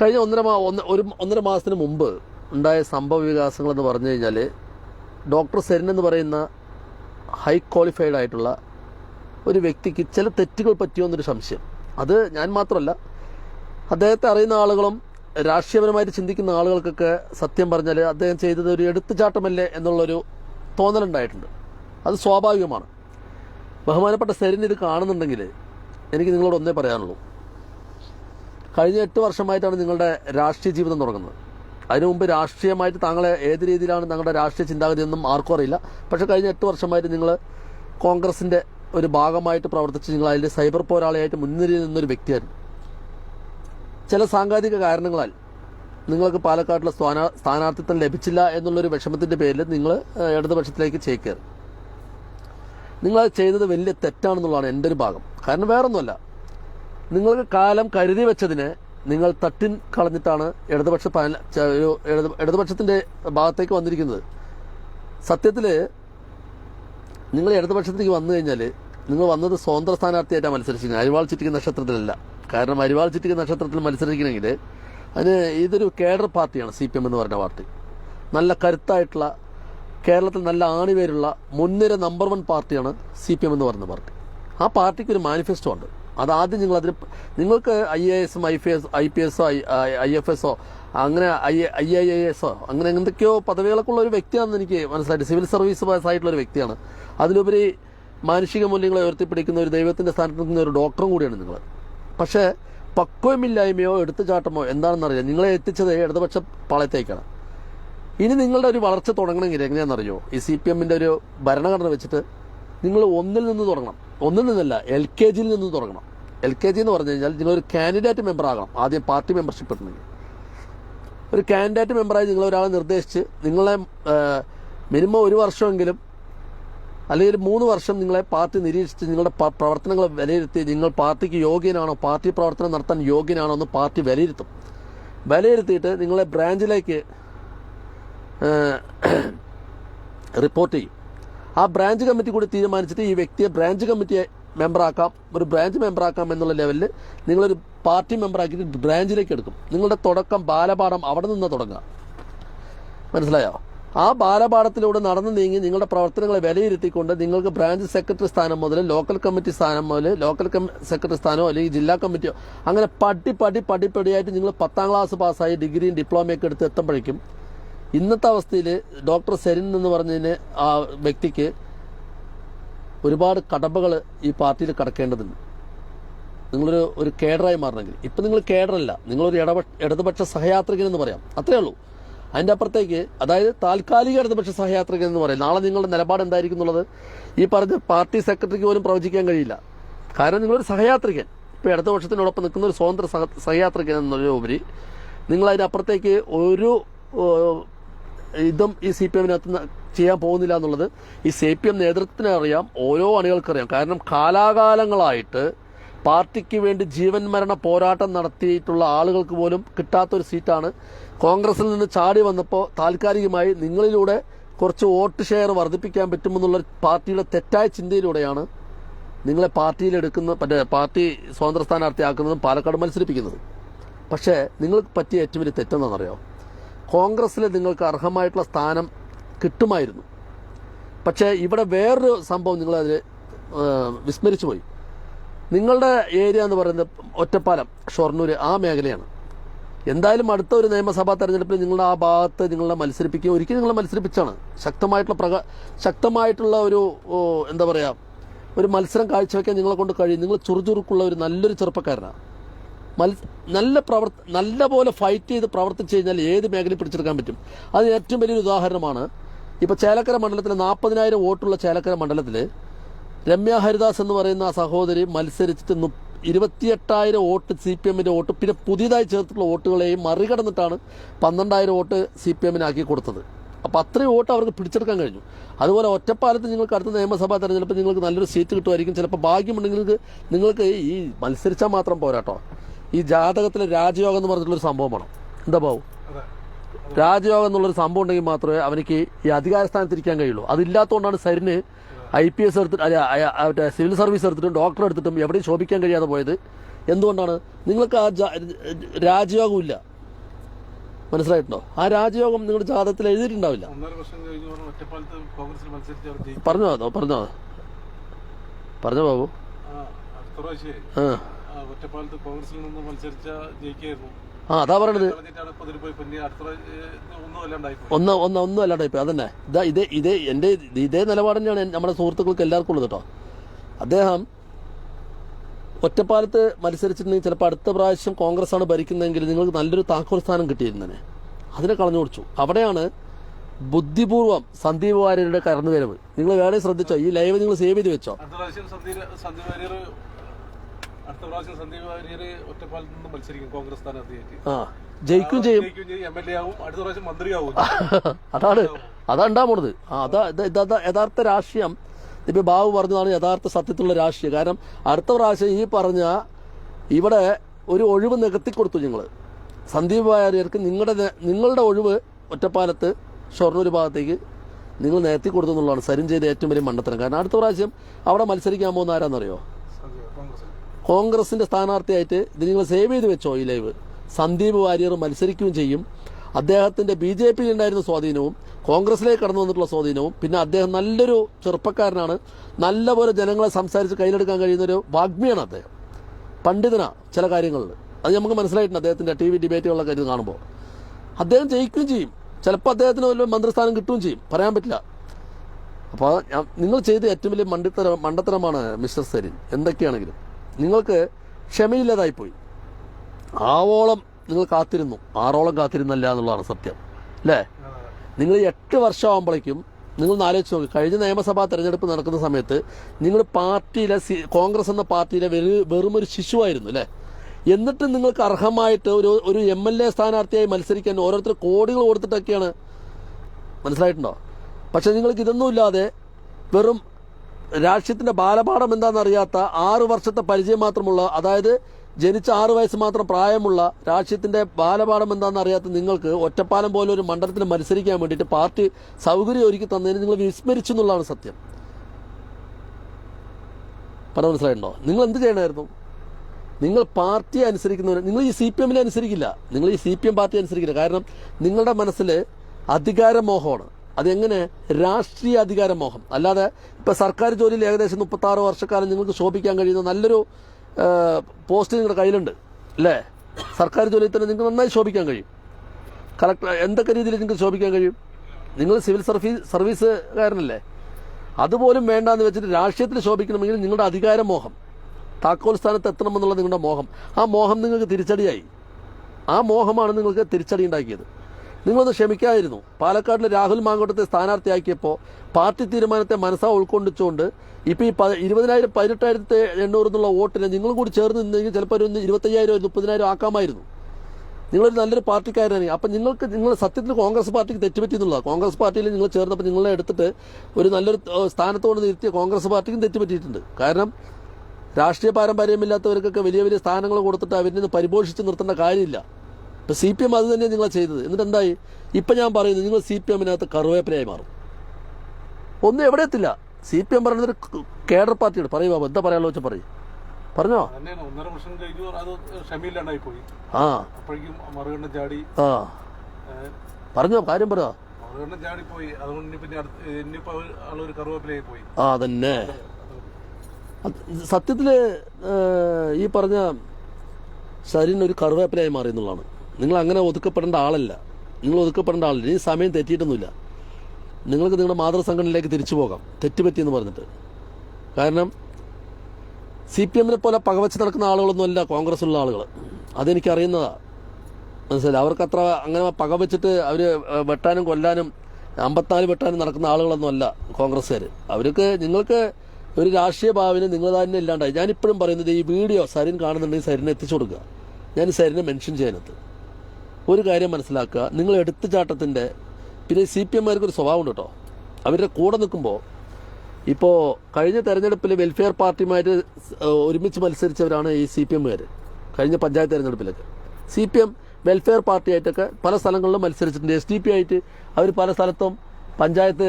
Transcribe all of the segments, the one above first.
കഴിഞ്ഞ ഒന്നര മാ ഒന്ന് ഒരു ഒന്നര മാസത്തിന് മുമ്പ് ഉണ്ടായ സംഭവ വികാസങ്ങൾ എന്ന് പറഞ്ഞു കഴിഞ്ഞാൽ ഡോക്ടർ സെരിൻ എന്ന് പറയുന്ന ഹൈ ക്വാളിഫൈഡ് ആയിട്ടുള്ള ഒരു വ്യക്തിക്ക് ചില തെറ്റുകൾ പറ്റിയോ എന്നൊരു സംശയം. അത് ഞാൻ മാത്രമല്ല അദ്ദേഹത്തെ അറിയുന്ന ആളുകളും രാഷ്ട്രീയപരമായിട്ട് ചിന്തിക്കുന്ന ആളുകൾക്കൊക്കെ സത്യം പറഞ്ഞാൽ അദ്ദേഹം ചെയ്തത് ഒരു എടുത്തുചാട്ടമല്ലേ എന്നുള്ളൊരു തോന്നലുണ്ടായിട്ടുണ്ട്. അത് സ്വാഭാവികമാണ്. ബഹുമാനപ്പെട്ട സെരിൻ ഇത് കാണുന്നുണ്ടെങ്കിൽ എനിക്ക് നിങ്ങളോട് ഒന്നേ പറയാനുള്ളൂ. കഴിഞ്ഞ എട്ട് വർഷമായിട്ടാണ് നിങ്ങളുടെ രാഷ്ട്രീയ ജീവിതം തുടങ്ങുന്നത്. അതിനു മുമ്പ് രാഷ്ട്രീയമായിട്ട് താങ്കളെ ഏത് രീതിയിലാണ് താങ്കളുടെ രാഷ്ട്രീയ ചിന്താഗതി എന്നും ആർക്കും അറിയില്ല. പക്ഷേ കഴിഞ്ഞ എട്ട് വർഷമായിട്ട് നിങ്ങൾ കോൺഗ്രസിന്റെ ഒരു ഭാഗമായിട്ട് പ്രവർത്തിച്ച് നിങ്ങൾ അതിൽ സൈബർ പോരാളിയായിട്ട് മുൻനിരയിൽ നിന്നൊരു വ്യക്തിയായിരുന്നു. ചില സാങ്കേതിക കാരണങ്ങളാൽ നിങ്ങൾക്ക് പാലക്കാട്ടിലെ സ്ഥാനാ സ്ഥാനാർത്ഥിത്വം ലഭിച്ചില്ല എന്നുള്ളൊരു വിഷമത്തിന്റെ പേരിൽ നിങ്ങൾ ഇടതുപക്ഷത്തിലേക്ക് ചേക്കേറി. നിങ്ങളത് ചെയ്തത് വലിയ തെറ്റാണെന്നുള്ളതാണ് എന്റെ ഒരു ഭാഗം. കാരണം വേറൊന്നുമല്ല. നിങ്ങൾക്ക് കാലം കരുതി വെച്ചതിനെ നിങ്ങൾ തട്ടിൻ കളഞ്ഞിട്ടാണ് ഇടതുപക്ഷ ഇടതുപക്ഷത്തിന്റെ ഭാഗത്തേക്ക് വന്നിരിക്കുന്നത്. സത്യത്തിൽ നിങ്ങൾ ഇടതുപക്ഷത്തേക്ക് വന്നു കഴിഞ്ഞാൽ നിങ്ങൾ വന്നത് സ്വതന്ത്ര സ്ഥാനാർത്ഥിയായിട്ടാണ് മത്സരിച്ചിരിക്കുന്നത്. അരിവാൾ ചിറ്റിക നക്ഷത്രത്തിലല്ല. കാരണം അരിവാൾ ചിറ്റിക നക്ഷത്രത്തിൽ മത്സരിക്കണമെങ്കിൽ അതിന് ഇതൊരു കേഡർ പാർട്ടിയാണ് സി പി എം എന്ന് പറഞ്ഞ പാർട്ടി. നല്ല കരുത്തായിട്ടുള്ള കേരളത്തിൽ നല്ല ആണിവേരുള്ള മുൻനിര നമ്പർ വൺ പാർട്ടിയാണ് സി പി എം എന്ന് പറഞ്ഞ പാർട്ടി. ആ പാർട്ടിക്ക് ഒരു മാനിഫെസ്റ്റോ ഉണ്ട്. അതാദ്യം നിങ്ങൾ അതിന് നിങ്ങൾക്ക് ഐ എ എസും ഐ എസ് ഐ പി എസോ ഐ എഫ് എസോ അങ്ങനെ ഐ ഐ ഐ എസോ അങ്ങനെ എന്തൊക്കെയോ പദവികളൊക്കെ ഉള്ള ഒരു വ്യക്തിയാണെന്ന് എനിക്ക് മനസ്സിലായിട്ട് സിവിൽ സർവീസ് പാസ്സായിട്ടുള്ള ഒരു വ്യക്തിയാണ്. അതിലുപരി മാനുഷിക മൂല്യങ്ങളെ ഉയർത്തിപ്പിടിക്കുന്ന ഒരു ദൈവത്തിന്റെ സ്ഥാനത്ത് നിൽക്കുന്ന ഒരു ഡോക്ടറും കൂടിയാണ് നിങ്ങൾ. പക്ഷേ പക്വമില്ലായ്മയോ എടുത്തുചാട്ടമോ എന്താണെന്നറിയാം നിങ്ങളെ എത്തിച്ചത് ഇടതുപക്ഷ പാളയത്തേക്കാണ്. ഇനി നിങ്ങളുടെ ഒരു വളർച്ച തുടങ്ങണമെങ്കിൽ എങ്ങനെയാണെന്നറിയോ? ഈ സി പി എമ്മിന്റെ ഒരു ഭരണഘടന വെച്ചിട്ട് നിങ്ങൾ ഒന്നിൽ നിന്ന് തുടങ്ങണം. ഒന്നിൽ നിന്നല്ല എൽ കെ ജിയിൽ നിന്ന് തുടങ്ങണം. എൽ കെ ജി എന്ന് പറഞ്ഞു കഴിഞ്ഞാൽ ഒരു കാൻഡിഡേറ്റ് മെമ്പർ ആകണം ആദ്യം പാർട്ടി മെമ്പർഷിപ്പ് ഇടണമെങ്കിൽ. ഒരു കാൻഡിഡേറ്റ് മെമ്പറായി നിങ്ങൾ ഒരാളെ നിർദ്ദേശിച്ച് നിങ്ങളെ മിനിമം ഒരു വർഷമെങ്കിലും അല്ലെങ്കിൽ മൂന്ന് വർഷം നിങ്ങളെ പാർട്ടി നിരീക്ഷിച്ച് നിങ്ങളുടെ പ്രവർത്തനങ്ങൾ വിലയിരുത്തി നിങ്ങൾ പാർട്ടിക്ക് യോഗ്യനാണോ പാർട്ടി പ്രവർത്തനം നടത്താൻ യോഗ്യനാണോ എന്ന് പാർട്ടി വിലയിരുത്തും. വിലയിരുത്തിയിട്ട് നിങ്ങളെ ബ്രാഞ്ചിലേക്ക് റിപ്പോർട്ട് ചെയ്യും. ആ ബ്രാഞ്ച് കമ്മിറ്റി കൂടി തീരുമാനിച്ചിട്ട് ഈ വ്യക്തിയെ ബ്രാഞ്ച് കമ്മിറ്റിയെ മെമ്പറാക്കാം ഒരു ബ്രാഞ്ച് മെമ്പറാക്കാം എന്നുള്ള ലെവലിൽ നിങ്ങളൊരു പാർട്ടി മെമ്പറാക്കിയിട്ട് ബ്രാഞ്ചിലേക്ക് എടുക്കും. നിങ്ങളുടെ തുടക്കം ബാലപാഠം അവിടെ നിന്ന് തുടങ്ങുക. മനസ്സിലായോ? ആ ബാലപാഠത്തിലൂടെ നടന്നു നീങ്ങി നിങ്ങളുടെ പ്രവർത്തനങ്ങളെ വിലയിരുത്തിക്കൊണ്ട് നിങ്ങൾക്ക് ബ്രാഞ്ച് സെക്രട്ടറി സ്ഥാനം മുതൽ ലോക്കൽ കമ്മിറ്റി സ്ഥാനം മുതൽ ലോക്കൽ സെക്രട്ടറി സ്ഥാനമോ അല്ലെങ്കിൽ ജില്ലാ കമ്മിറ്റിയോ അങ്ങനെ പടി പടി പടിപ്പടിയായിട്ട് നിങ്ങൾ പത്താം ക്ലാസ് പാസ്സായി ഡിഗ്രിയും ഡിപ്ലോമയൊക്കെ എടുത്ത് എത്തുമ്പോഴേക്കും ഇന്നത്തെ അവസ്ഥയിൽ ഡോക്ടർ സെരിൻ എന്ന് പറഞ്ഞതിന് ആ വ്യക്തിക്ക് ഒരുപാട് കടമ്പകൾ ഈ പാർട്ടിയിൽ കടക്കേണ്ടതുണ്ട്. നിങ്ങളൊരു ഒരു കേഡറായി മാറണമെങ്കിൽ. ഇപ്പം നിങ്ങൾ കേഡറല്ല. നിങ്ങളൊരു ഇടപ ഇടതുപക്ഷ സഹയാത്രികൻ എന്ന് പറയാം. അത്രേ ഉള്ളൂ. അതിന്റെ അപ്പുറത്തേക്ക് അതായത് താൽക്കാലിക ഇടതുപക്ഷ സഹയാത്രികൻ എന്ന് പറയാം. നാളെ നിങ്ങളുടെ നിലപാട് എന്തായിരിക്കും എന്നുള്ളത് ഈ പറഞ്ഞ പാർട്ടി സെക്രട്ടറിക്ക് പോലും പ്രവചിക്കാൻ കഴിയില്ല. കാരണം നിങ്ങളൊരു സഹയാത്രികൻ. ഇപ്പോൾ ഇടതുപക്ഷത്തിനോടൊപ്പം നിൽക്കുന്ന ഒരു സ്വതന്ത്ര സഹ സഹയാത്രികൻ എന്നതിലുപരി നിങ്ങളതിനപ്പുറത്തേക്ക് ഒരു ഇതും ഈ സി പി എമ്മിനകത്ത് ചെയ്യാൻ പോകുന്നില്ല എന്നുള്ളത് ഈ സി പി എം നേതൃത്വത്തിന് അറിയാം ഓരോ അണികൾക്കറിയാം. കാരണം കാലാകാലങ്ങളായിട്ട് പാർട്ടിക്ക് വേണ്ടി ജീവൻ മരണ പോരാട്ടം നടത്തിയിട്ടുള്ള ആളുകൾക്ക് പോലും കിട്ടാത്തൊരു സീറ്റാണ്. കോൺഗ്രസിൽ നിന്ന് ചാടി വന്നപ്പോൾ താൽക്കാലികമായി നിങ്ങളിലൂടെ കുറച്ച് വോട്ട് ഷെയർ വർദ്ധിപ്പിക്കാൻ പറ്റുമെന്നുള്ള പാർട്ടിയുടെ തെറ്റായ ചിന്തയിലൂടെയാണ് നിങ്ങളെ പാർട്ടിയിലെടുക്കുന്ന മറ്റേ പാർട്ടി സ്വതന്ത്ര സ്ഥാനാർത്ഥിയാക്കുന്നതും പാലക്കാട് മത്സരിപ്പിക്കുന്നതും. പക്ഷേ നിങ്ങൾക്ക് പറ്റിയ ഏറ്റവും വലിയ തെറ്റെന്താണെന്നറിയോ കോൺഗ്രസ്സിൽ നിങ്ങൾക്ക് അർഹമായിട്ടുള്ള സ്ഥാനം കിട്ടുമായിരുന്നു. പക്ഷേ ഇവിടെ വേറൊരു സംഭവം നിങ്ങളതിൽ വിസ്മരിച്ചു പോയി. നിങ്ങളുടെ ഏരിയ എന്ന് പറയുന്നത് ഒറ്റപ്പാലം ഷൊർണൂർ ആ മേഖലയാണ്. എന്തായാലും അടുത്ത ഒരു നിയമസഭാ തെരഞ്ഞെടുപ്പിൽ നിങ്ങളുടെ ആ ഭാഗത്ത് നിങ്ങളെ മത്സരിപ്പിക്കുക ഒരിക്കലും നിങ്ങളെ മത്സരിപ്പിച്ചാണ്. ശക്തമായിട്ടുള്ള പ്രക ശക്തമായിട്ടുള്ള ഒരു എന്താ പറയുക ഒരു മത്സരം കാഴ്ചവെക്കാൻ നിങ്ങളെ കൊണ്ട് കഴിയും. നിങ്ങൾ ചുറുചുറുക്കുള്ള ഒരു നല്ലൊരു ചെറുപ്പക്കാരനാണ്. നല്ല പ്രവർത്ത നല്ല പോലെ ഫൈറ്റ് ചെയ്ത് പ്രവർത്തിച്ചു കഴിഞ്ഞാൽ ഏത് മേഖലയും പിടിച്ചെടുക്കാൻ പറ്റും? അത് ഏറ്റവും വലിയൊരു ഉദാഹരണമാണ് ഇപ്പോൾ ചേലക്കര മണ്ഡലത്തിൽ നാൽപ്പതിനായിരം വോട്ടുള്ള ചേലക്കര മണ്ഡലത്തിൽ രമ്യ ഹരിദാസ് എന്ന് പറയുന്ന ആ സഹോദരി മത്സരിച്ചിട്ട് ഇരുപത്തിയെട്ടായിരം വോട്ട് സി പി എമ്മിന്റെ വോട്ട് പിന്നെ പുതിയതായി ചേർത്തിട്ടുള്ള വോട്ടുകളെയും മറികടന്നിട്ടാണ് പന്ത്രണ്ടായിരം വോട്ട് സി പി എമ്മിനാക്കി കൊടുത്തത്. അപ്പോൾ അത്രയും വോട്ട് അവർക്ക് പിടിച്ചെടുക്കാൻ കഴിഞ്ഞു. അതുപോലെ ഒറ്റപ്പാലത്ത് നിങ്ങൾക്ക് അടുത്ത നിയമസഭാ തെരഞ്ഞെടുപ്പ് നിങ്ങൾക്ക് നല്ലൊരു സീറ്റ് കിട്ടുമായിരിക്കും. ചിലപ്പോൾ ഭാഗ്യമുണ്ടെങ്കിൽ നിങ്ങൾക്ക് ഈ മത്സരിച്ചാൽ മാത്രം പോരാട്ടോ. ഈ ജാതകത്തിൽ രാജയോഗം എന്ന് പറഞ്ഞിട്ടുള്ളൊരു സംഭവം വേണം. എന്താ പാവും രാജയോഗം എന്നുള്ളൊരു സംഭവം ഉണ്ടെങ്കിൽ മാത്രമേ അവനിക്ക് ഈ അധികാര സ്ഥാനത്തിരിക്കാൻ കഴിയുള്ളൂ. അതില്ലാത്തതുകൊണ്ടാണ് സരിന് ഐ പി എസ് എടുത്തിട്ട് അല്ല സിവിൽ സർവീസ് എടുത്തിട്ടും ഡോക്ടർ എടുത്തിട്ടും എവിടെയും ശോഭിക്കാൻ കഴിയാതെ പോയത്. എന്തുകൊണ്ടാണ്? നിങ്ങൾക്ക് ആ രാജയോഗമില്ല മനസ്സിലായിട്ടുണ്ടോ? ആ രാജയോഗം നിങ്ങളുടെ ജാതകത്തിൽ എഴുതിയിട്ടുണ്ടാവില്ല. പറഞ്ഞ പറഞ്ഞോ പറഞ്ഞോ? ബാബു. ആ, ഒറ്റപ്പാലത്ത് കോൺഗ്രസിൽ നിന്ന് മത്സരിച്ച ജയിക്കായിരുന്നു. ആ അതാ പറയണത്. ഒന്നും അല്ലാണ്ടായി ഒന്ന് ഒന്ന് ഒന്നും അല്ലാണ്ട് ഇപ്പം അതന്നെ. ഇതാ ഇതേ ഇതേ എന്റെ ഇതേ നിലപാട് തന്നെയാണ് നമ്മുടെ സുഹൃത്തുക്കൾക്ക് എല്ലാവർക്കും ഉള്ളത് കേട്ടോ. അദ്ദേഹം ഒറ്റപ്പാലത്ത് മത്സരിച്ചിട്ടുണ്ടെങ്കിൽ ചിലപ്പോൾ അടുത്ത പ്രാവശ്യം കോൺഗ്രസ് ആണ് ഭരിക്കുന്നതെങ്കിൽ നിങ്ങൾക്ക് നല്ലൊരു താക്കോൽ സ്ഥാനം കിട്ടിയിരുന്നേ അതിനെ കളഞ്ഞു കൊടുത്തു അവിടെയാണ് ബുദ്ധിപൂർവം സന്ദീപ് വാര്യരുടെ കടന്നുവരവ് നിങ്ങൾ വേണേ ശ്രദ്ധിച്ചോ? ഈ ലൈവ് നിങ്ങൾ സേവ് ചെയ്ത് വെച്ചോ? അടുത്ത പ്രാവശ്യം സന്ദീപ് വാര്യർ ഒറ്റപ്പാലത്ത് നിന്ന് മത്സരിക്കും. കോൺഗ്രസ് സ്ഥാനാർത്ഥിയായിട്ട്. ആ ജയിക്കും ചെയ്യും. ജയിക്കും ചെയ്യും. എം എൽ എ ആവും. അടുത്ത പ്രാവശ്യം മന്ത്രിയാവും. അതാണ്. അതാ ഉണ്ടാ പോണത് ആ അതാ ഇതാ യഥാർത്ഥ രാഷ്ട്രീയം. ഇപ്പൊ ബാബു പറഞ്ഞതാണ് യഥാർത്ഥ സത്യത്തിലുള്ള രാഷ്ട്രീയം. കാരണം അടുത്ത പ്രാവശ്യം ഈ പറഞ്ഞ ഇവിടെ ഒരു ഒഴിവ് നികത്തി കൊടുത്തു നിങ്ങൾ സന്ദീപ് വാര്യർക്ക് നിങ്ങളുടെ നിങ്ങളുടെ ഒഴിവ് ഒറ്റപ്പാലത്ത് ഷൊർണൂർ ഭാഗത്തേക്ക് നിങ്ങൾ നികത്തി കൊടുത്തു എന്നുള്ളതാണ് സരിൻ ചെയ്ത ഏറ്റവും വലിയ മണ്ടത്തരം. കാരണം അടുത്ത പ്രാവശ്യം അവിടെ മത്സരിക്കാൻ പോകുന്ന ആരാന്നറിയോ? കോൺഗ്രസിന്റെ സ്ഥാനാർത്ഥിയായിട്ട് നിങ്ങൾ സേവ് ചെയ്ത് വെച്ചോ ഈ ലൈവ്. സന്ദീപ് വാര്യർ മത്സരിക്കുകയും ചെയ്യും. അദ്ദേഹത്തിന്റെ ബി ജെ പിയിൽ ഉണ്ടായിരുന്ന സ്വാധീനവും കോൺഗ്രസിലേക്ക് കടന്നു വന്നിട്ടുള്ള സ്വാധീനവും പിന്നെ അദ്ദേഹം നല്ലൊരു ചെറുപ്പക്കാരനാണ്. നല്ലപോലെ ജനങ്ങളെ സംസാരിച്ച് കയ്യിലെടുക്കാൻ കഴിയുന്ന ഒരു വാഗ്മിയാണ് അദ്ദേഹം. പണ്ഡിതനാണ് ചില കാര്യങ്ങളിൽ. അത് നമുക്ക് മനസ്സിലായിട്ടുണ്ട് അദ്ദേഹത്തിന്റെ ടി വി ഡിബേറ്റുകളൊക്കെ ഇത് കാണുമ്പോൾ. അദ്ദേഹം ജയിക്കുകയും ചെയ്യും. ചിലപ്പോൾ അദ്ദേഹത്തിന് വല്ല മന്ത്രിസ്ഥാനം കിട്ടുകയും ചെയ്യും. പറയാൻ പറ്റില്ല. അപ്പോൾ നിങ്ങൾ ചെയ്ത ഏറ്റവും വലിയ മണ്ടിത്തര മണ്ടത്തരമാണ് മിസ്റ്റർ സരിൻ. എന്തൊക്കെയാണെങ്കിലും. നിങ്ങൾക്ക് ക്ഷമയില്ലാതായിപ്പോയി. ആവോളം നിങ്ങൾ കാത്തിരുന്നു. ആറോളം കാത്തിരുന്നല്ല എന്നുള്ളതാണ് സത്യം. അല്ലേ? നിങ്ങൾ എട്ട് വർഷമാകുമ്പോഴേക്കും നിങ്ങൾ ആലോചിച്ച് നോക്കി. കഴിഞ്ഞ നിയമസഭാ തെരഞ്ഞെടുപ്പ് നടക്കുന്ന സമയത്ത് നിങ്ങൾ പാർട്ടിയിലെ കോൺഗ്രസ് എന്ന പാർട്ടിയിലെ വെറു- വെറും ഒരു ശിശുവായിരുന്നു അല്ലേ? എന്നിട്ടും നിങ്ങൾക്ക് അർഹമായിട്ട് ഒരു ഒരു എം എൽ എ സ്ഥാനാർത്ഥിയായി മത്സരിക്കാൻ ഓരോരുത്തർ കോടികൾ കൊടുത്തിട്ടൊക്കെയാണ്. മനസ്സിലായിട്ടുണ്ടോ? പക്ഷെ നിങ്ങൾക്ക് ഇതൊന്നുമില്ലാതെ വെറും രാഷ്ട്രീയത്തിന്റെ ബാലപാഠം എന്താണെന്നറിയാത്ത ആറ് വർഷത്തെ പരിചയം മാത്രമുള്ള അതായത് ജനിച്ച ആറു വയസ്സ് മാത്രം പ്രായമുള്ള രാഷ്ട്രീയത്തിന്റെ ബാലപാഠം എന്താണെന്ന് അറിയാത്ത നിങ്ങൾക്ക് ഒറ്റപ്പാലം പോലെ ഒരു മണ്ഡലത്തിൽ മത്സരിക്കാൻ വേണ്ടിയിട്ട് പാർട്ടി സൗകര്യം ഒരുക്കി തന്നതിന് നിങ്ങൾ വിസ്മരിച്ചു എന്നുള്ളതാണ് സത്യം. പറഞ്ഞ മനസ്സിലായിട്ടുണ്ടോ? നിങ്ങൾ എന്ത് ചെയ്യണമായിരുന്നു? നിങ്ങൾ പാർട്ടിയെ അനുസരിക്കുന്നവർ നിങ്ങൾ ഈ സി പി എമ്മിനെ അനുസരിക്കില്ല. നിങ്ങൾ ഈ സി പി എം പാർട്ടി അനുസരിക്കില്ല. കാരണം നിങ്ങളുടെ മനസ്സിൽ അധികാരമോഹമാണ്. അതെങ്ങനെ? രാഷ്ട്രീയ അധികാര മോഹം അല്ലാതെ ഇപ്പൊ സർക്കാർ ജോലിയിൽ ഏകദേശം മുപ്പത്തി ആറ് വർഷക്കാലം നിങ്ങൾക്ക് ശോഭിക്കാൻ കഴിയുന്ന നല്ലൊരു പോസ്റ്റ് നിങ്ങളുടെ കയ്യിലുണ്ട്. അല്ലേ? സർക്കാർ ജോലിയിൽ തന്നെ നിങ്ങൾക്ക് നന്നായി ശോഭിക്കാൻ കഴിയും. കളക്ടർ എന്തൊക്കെ രീതിയിൽ നിങ്ങൾക്ക് ശോഭിക്കാൻ കഴിയും? നിങ്ങൾ സിവിൽ സർവീസ് സർവീസുകാരനല്ലേ? അതുപോലും വേണ്ടാന്ന് വെച്ചിട്ട് രാഷ്ട്രീയത്തിൽ ശോഭിക്കണമെങ്കിൽ നിങ്ങളുടെ അധികാര മോഹം താക്കോൽ സ്ഥാനത്ത് എത്തണമെന്നുള്ള നിങ്ങളുടെ മോഹം. ആ മോഹം നിങ്ങൾക്ക് തിരിച്ചടിയായി. ആ മോഹമാണ് നിങ്ങൾക്ക് തിരിച്ചടി ഉണ്ടാക്കിയത്. നിങ്ങളൊന്ന് ക്ഷമിക്കായിരുന്നു. പാലക്കാട്ടിലെ രാഹുൽ മാങ്കോട്ടത്തെ സ്ഥാനാർത്ഥിയാക്കിയപ്പോൾ പാർട്ടി തീരുമാനത്തെ മനസ്സാ ഉൾക്കൊണ്ടിച്ചുകൊണ്ട് ഇപ്പോൾ ഈ ഇരുപതിനായിരം പതിനെട്ടായിരത്തി എണ്ണൂറ് എന്നുള്ള വോട്ടിനെ നിങ്ങളും കൂടി ചേർന്ന് നിന്നെങ്കിൽ ചിലപ്പോൾ ഒരു ഇരുപത്തയ്യായിരം മുപ്പതിനായിരം ആക്കാമായിരുന്നു. നിങ്ങളൊരു നല്ലൊരു പാർട്ടിക്കാരനാണ്. അപ്പം നിങ്ങൾക്ക് നിങ്ങൾ സത്യത്തിൽ കോൺഗ്രസ് പാർട്ടിക്ക് തെറ്റുപറ്റി എന്നുള്ളതാണ് കോൺഗ്രസ് പാർട്ടിയിൽ നിങ്ങൾ ചേർന്നപ്പോൾ നിങ്ങളെ എടുത്തിട്ട് ഒരു നല്ലൊരു സ്ഥാനത്തോട് നിർത്തിയ കോൺഗ്രസ് പാർട്ടിക്കും തെറ്റുപറ്റിയിട്ടുണ്ട്. കാരണം രാഷ്ട്രീയ പാരമ്പര്യമില്ലാത്തവർക്കൊക്കെ വലിയ വലിയ സ്ഥാനങ്ങൾ കൊടുത്തിട്ട് അവരിൽ നിന്ന് പരിപോഷിച്ച് നിർത്തേണ്ട കാര്യമില്ല. ഇപ്പം സി പി എം അത് തന്നെയാണ് നിങ്ങളെ ചെയ്തത്. എന്നിട്ട് എന്തായി? ഇപ്പം ഞാൻ പറയുന്നത് നിങ്ങൾ സി പി എമ്മിനകത്ത് കറുവേപ്പിലയായി മാറും. ഒന്നും എവിടെ എത്തില്ല. സി പി എം പറയുന്നത് ഒരു കേഡർ പാർട്ടിയാണ്. പറയൂ ബാബു എന്താ പറയാനുള്ള വെച്ചാൽ പറയും. പറഞ്ഞോ? ആ. ആ. പറഞ്ഞോ കാര്യം പറ. ആ തന്നെ സത്യത്തിൽ ഈ പറഞ്ഞ ശരീരം ഒരു കറുവേപ്പിലായി മാറി എന്നുള്ളതാണ്. നിങ്ങൾ അങ്ങനെ ഒതുക്കപ്പെടേണ്ട ആളല്ല. നിങ്ങൾ ഒതുക്കപ്പെടേണ്ട ആളല്ല. ഇനി സമയം തെറ്റിയിട്ടൊന്നുമില്ല. നിങ്ങൾക്ക് നിങ്ങളുടെ മാതൃസംഘടനയിലേക്ക് തിരിച്ചു പോകാം. തെറ്റുപറ്റിയെന്ന് പറഞ്ഞിട്ട്. കാരണം സി പി എമ്മിനെ പോലെ പകവച്ച് നടക്കുന്ന ആളുകളൊന്നുമല്ല കോൺഗ്രസ്സുള്ള ആളുകൾ അതെനിക്കറിയുന്നതാണ് മനസ്സിലായി? അവർക്ക് അത്ര അങ്ങനെ പകവച്ചിട്ട് അവർ വെട്ടാനും കൊല്ലാനും അമ്പത്തിനാല് വെട്ടാനും നടക്കുന്ന ആളുകളൊന്നുമല്ല കോൺഗ്രസ്സുകാർ അവർക്ക് നിങ്ങൾക്ക് ഒരു രാഷ്ട്രീയ ഭാവിന് നിങ്ങൾ തന്നെ ഇല്ലാണ്ടായി. ഞാനിപ്പോഴും പറയുന്നത് ഈ വീഡിയോ സരിൻ കാണുന്നുണ്ടെങ്കിൽ സരിനെ എത്തിച്ചു കൊടുക്കുക. ഞാൻ സരിനെ മെൻഷൻ ചെയ്യാനത്ത് ഒരു കാര്യം മനസ്സിലാക്കുക. നിങ്ങൾ എടുത്തുചാട്ടത്തിന്റെ പിന്നെ സി പി എമ്മാർക്ക് ഒരു സ്വഭാവം ഉണ്ട് കേട്ടോ. അവരുടെ കൂടെ നിൽക്കുമ്പോൾ ഇപ്പോൾ കഴിഞ്ഞ തെരഞ്ഞെടുപ്പിൽ വെൽഫെയർ പാർട്ടിയുമായിട്ട് ഒരുമിച്ച് മത്സരിച്ചവരാണ് ഈ സി പി എമ്മുകാർ കഴിഞ്ഞ പഞ്ചായത്ത് തെരഞ്ഞെടുപ്പിലൊക്കെ. സി പി എം വെൽഫെയർ പാർട്ടിയായിട്ടൊക്കെ പല സ്ഥലങ്ങളിലും മത്സരിച്ചിട്ടുണ്ട്. എസ് ഡി പി ആയിട്ട് അവർ പല സ്ഥലത്തും പഞ്ചായത്ത്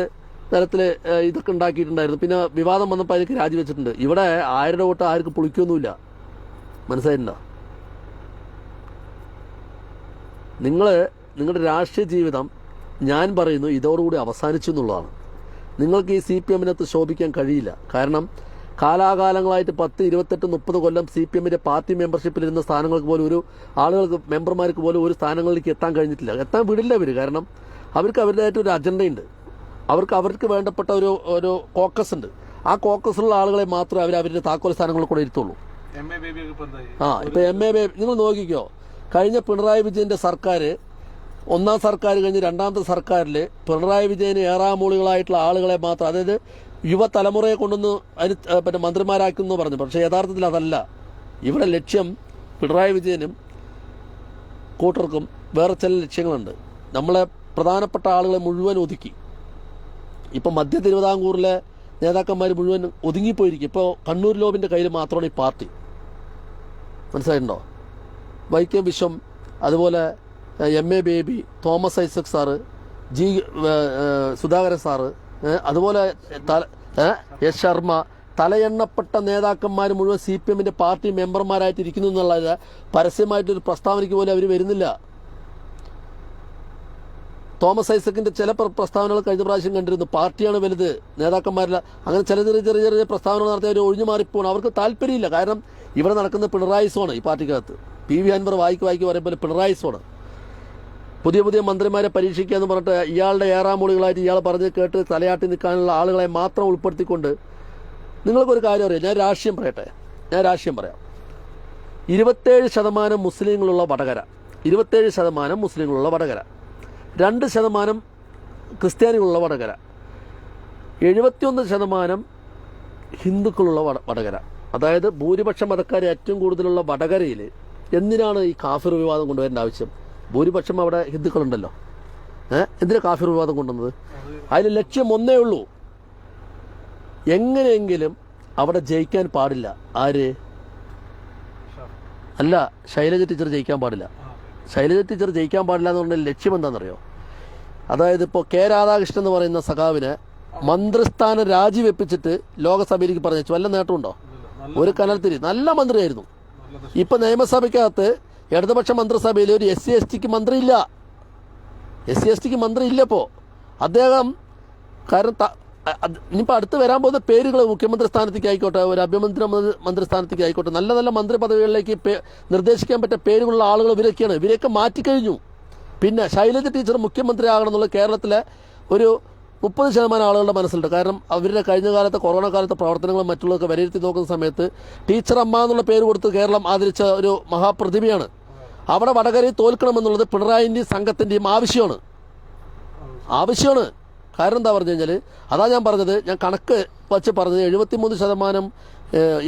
തലത്തിൽ ഇതൊക്കെ ഉണ്ടാക്കിയിട്ടുണ്ടായിരുന്നു. പിന്നെ വിവാദം വന്നപ്പോൾ അതിലേക്ക് രാജിവെച്ചിട്ടുണ്ട്. ഇവിടെ ആരുടെ വോട്ട് ആർക്ക് പുളിക്കൊന്നുമില്ല. മനസ്സിലായിട്ടുണ്ടോ? നിങ്ങൾ നിങ്ങളുടെ രാഷ്ട്രീയ ജീവിതം ഞാൻ പറയുന്നു ഇതോടുകൂടി അവസാനിച്ചു എന്നുള്ളതാണ്. നിങ്ങൾക്ക് ഈ സി പി എമ്മിനകത്ത് ശോഭിക്കാൻ കഴിയില്ല. കാരണം കാലാകാലങ്ങളായിട്ട് പത്ത് ഇരുപത്തെട്ട് മുപ്പത് കൊല്ലം സി പി എമ്മിന്റെ പാർട്ടി മെമ്പർഷിപ്പിലിരുന്ന സ്ഥാനങ്ങൾക്ക് പോലും ഒരു ആളുകൾക്ക് മെമ്പർമാർക്ക് പോലും ഒരു സ്ഥാനങ്ങളിലേക്ക് എത്താൻ കഴിഞ്ഞിട്ടില്ല. എത്താൻ വിടില്ല അവർ കാരണം അവർക്ക് അവരുടേതായിട്ട് ഒരു അജണ്ടയുണ്ട്. അവർക്ക് അവർക്ക് വേണ്ടപ്പെട്ട ഒരു ഒരു കോക്കസ് ഉണ്ട്. ആ കോക്കസിലുള്ള ആളുകളെ മാത്രമേ അവർ അവരുടെ താക്കോൽ സ്ഥാനങ്ങളിൽ കൂടെ ഇരുത്തുള്ളൂ. ആ ഇപ്പൊ എം എ ബേബി നിങ്ങൾ നോക്കിക്കോ. കഴിഞ്ഞ പിണറായി വിജയന്റെ സർക്കാർ ഒന്നാം സർക്കാർ കഴിഞ്ഞ് രണ്ടാമത്തെ സർക്കാരിൽ പിണറായി വിജയന് ഏറാമൂളികളായിട്ടുള്ള ആളുകളെ മാത്രം അതായത് യുവതലമുറയെ കൊണ്ടൊന്ന് അതിന് പിന്നെ മന്ത്രിമാരാക്കുന്നു പറഞ്ഞു. പക്ഷേ യഥാർത്ഥത്തിൽ അതല്ല. ഇവിടെ ലക്ഷ്യം പിണറായി വിജയനും കൂട്ടർക്കും വേറെ ചില ലക്ഷ്യങ്ങളുണ്ട്. നമ്മളെ പ്രധാനപ്പെട്ട ആളുകളെ മുഴുവൻ ഒതുക്കി. ഇപ്പം മധ്യ തിരുവിതാംകൂറിലെ നേതാക്കന്മാർ മുഴുവൻ ഒതുങ്ങിപ്പോയിരിക്കും. ഇപ്പോൾ കണ്ണൂർ ലോബിന്റെ കയ്യിൽ മാത്രമാണ് ഈ പാർട്ടി. മനസ്സിലായിട്ടുണ്ടോ? വൈക്കം വിശ്വം അതുപോലെ M A Baby Thomas Isaac sir G Sudhakaran sir അതുപോലെ എസ് ശർമ്മ തലയെണ്ണപ്പെട്ട നേതാക്കന്മാർ മുഴുവൻ സി പി എമ്മിന്റെ പാർട്ടി മെമ്പർമാരായിട്ട് ഇരിക്കുന്നു എന്നുള്ളത് പരസ്യമായിട്ടൊരു പ്രസ്താവനയ്ക്ക് പോലും അവർ വരുന്നില്ല. തോമസ് ഐസക്കിന്റെ ചില പ്രസ്താവനകൾ കഴിഞ്ഞ പ്രാവശ്യം കണ്ടിരുന്നു. പാർട്ടിയാണ് വലുത് നേതാക്കന്മാരില്ല. അങ്ങനെ ചില ചെറിയ ചെറിയ ചെറിയ പ്രസ്താവനകൾ നടത്തി അവർ ഒഴിഞ്ഞു മാറിപ്പോകണം അവർക്ക് താല്പര്യമില്ല. കാരണം ഇവിടെ നടക്കുന്ന പിണറായി സോണ് ഈ പാർട്ടിക്കകത്ത്. പി വി അൻവർ വായിക്ക് വായിക്ക് പറയുമ്പോൾ പിണറായി സോണ്. പുതിയ പുതിയ മന്ത്രിമാരെ പരീക്ഷിക്കുക എന്ന് പറഞ്ഞിട്ട് ഇയാളുടെ ഏറാം ഏറാമൂളികളായിട്ട് ഇയാൾ പറഞ്ഞ് കേട്ട് തലയാട്ടി നിൽക്കാനുള്ള ആളുകളെ മാത്രം ഉൾപ്പെടുത്തിക്കൊണ്ട് നിങ്ങൾക്കൊരു കാര്യം അറിയാം ഞാൻ രാഷ്ട്രീയം പറയട്ടെ. ഞാൻ രാഷ്ട്രീയം പറയാം. ഇരുപത്തേഴ് ശതമാനം മുസ്ലിങ്ങളുള്ള വടകര. ഇരുപത്തേഴ് ശതമാനം മുസ്ലിങ്ങളുള്ള വടകര. രണ്ട് ശതമാനം ക്രിസ്ത്യാനികളുള്ള വടകര. എഴുപത്തിയൊന്ന് ശതമാനം ഹിന്ദുക്കളുള്ള വട വടകര. അതായത് ഭൂരിപക്ഷ മതക്കാർ ഏറ്റവും കൂടുതലുള്ള വടകരയിൽ എന്തിനാണ് ഈ കാഫിർ വിവാദം കൊണ്ടുവരേണ്ട ആവശ്യം? ഭൂരിപക്ഷം അവിടെ ഹിന്ദുക്കളുണ്ടല്ലോ. ഏഹ് എന്തിനാ കാഫിർ വിവാദം കൊണ്ടുവന്നത്? അതിന് ലക്ഷ്യം ഒന്നേ ഉള്ളൂ. എങ്ങനെയെങ്കിലും അവിടെ ജയിക്കാൻ പാടില്ല. ആര്? അല്ല ശൈലജ ടീച്ചർ ജയിക്കാൻ പാടില്ല. ശൈലജ ടീച്ചർ ജയിക്കാൻ പാടില്ല എന്ന് പറഞ്ഞാൽ ലക്ഷ്യം എന്താണെന്നറിയോ? അതായത് ഇപ്പോൾ കെ രാധാകൃഷ്ണൻ എന്ന് പറയുന്ന സഖാവിനെ മന്ത്രിസ്ഥാനം രാജിവെപ്പിച്ചിട്ട് ലോകസഭയിലേക്ക് പറഞ്ഞു വല്ല നേട്ടമുണ്ടോ? ഒരു കനൽത്തിരി. നല്ല മന്ത്രിയായിരുന്നു. ഇപ്പൊ നിയമസഭയ്ക്കകത്ത് ഇടതുപക്ഷ മന്ത്രിസഭയിൽ ഒരു എസ് സി എസ് ടിക്ക് മന്ത്രിയില്ല. എസ് സി എസ് ടിക്ക് മന്ത്രി ഇല്ലപ്പോ അദ്ദേഹം കാരണം ഇനിയിപ്പോൾ അടുത്ത് വരാൻ പോകുന്ന പേരുകൾ മുഖ്യമന്ത്രി സ്ഥാനത്തേക്ക് ആയിക്കോട്ടെ ഒരു ആഭ്യന്തര മന്ത്രി- മന്ത്രി സ്ഥാനത്തേക്ക് ആയിക്കോട്ടെ നല്ല നല്ല മന്ത്രി പദവികളിലേക്ക് നിർദ്ദേശിക്കാൻ പറ്റിയ പേരുകളുള്ള ആളുകൾ ഇവരൊക്കെയാണ്. ഇവരെയൊക്കെ മാറ്റിക്കഴിഞ്ഞു. പിന്നെ ശൈലജ ടീച്ചർ മുഖ്യമന്ത്രി ആകണം എന്നുള്ള കേരളത്തിലെ ഒരു മുപ്പത് ശതമാനം ആളുകളുടെ മനസ്സിലുണ്ട്. കാരണം അവരുടെ കഴിഞ്ഞ കാലത്തെ കൊറോണ കാലത്തെ പ്രവർത്തനങ്ങളും മറ്റുള്ളതൊക്കെ വിലയിരുത്തി നോക്കുന്ന സമയത്ത് ടീച്ചർ അമ്മ എന്നുള്ള പേര് കൊടുത്ത് കേരളം ആദരിച്ച ഒരു മഹാപ്രതിഭയാണ്. അവിടെ വടകരയിൽ തോൽക്കണമെന്നുള്ളത് പിണറായിന്റെയും സംഘത്തിന്റെയും ആവശ്യമാണ്. ആവശ്യമാണ്. കാരണം എന്താ പറഞ്ഞു കഴിഞ്ഞാൽ അതാ ഞാൻ പറഞ്ഞത് ഞാൻ കണക്ക് വച്ച് പറഞ്ഞത് എഴുപത്തിമൂന്ന് ശതമാനം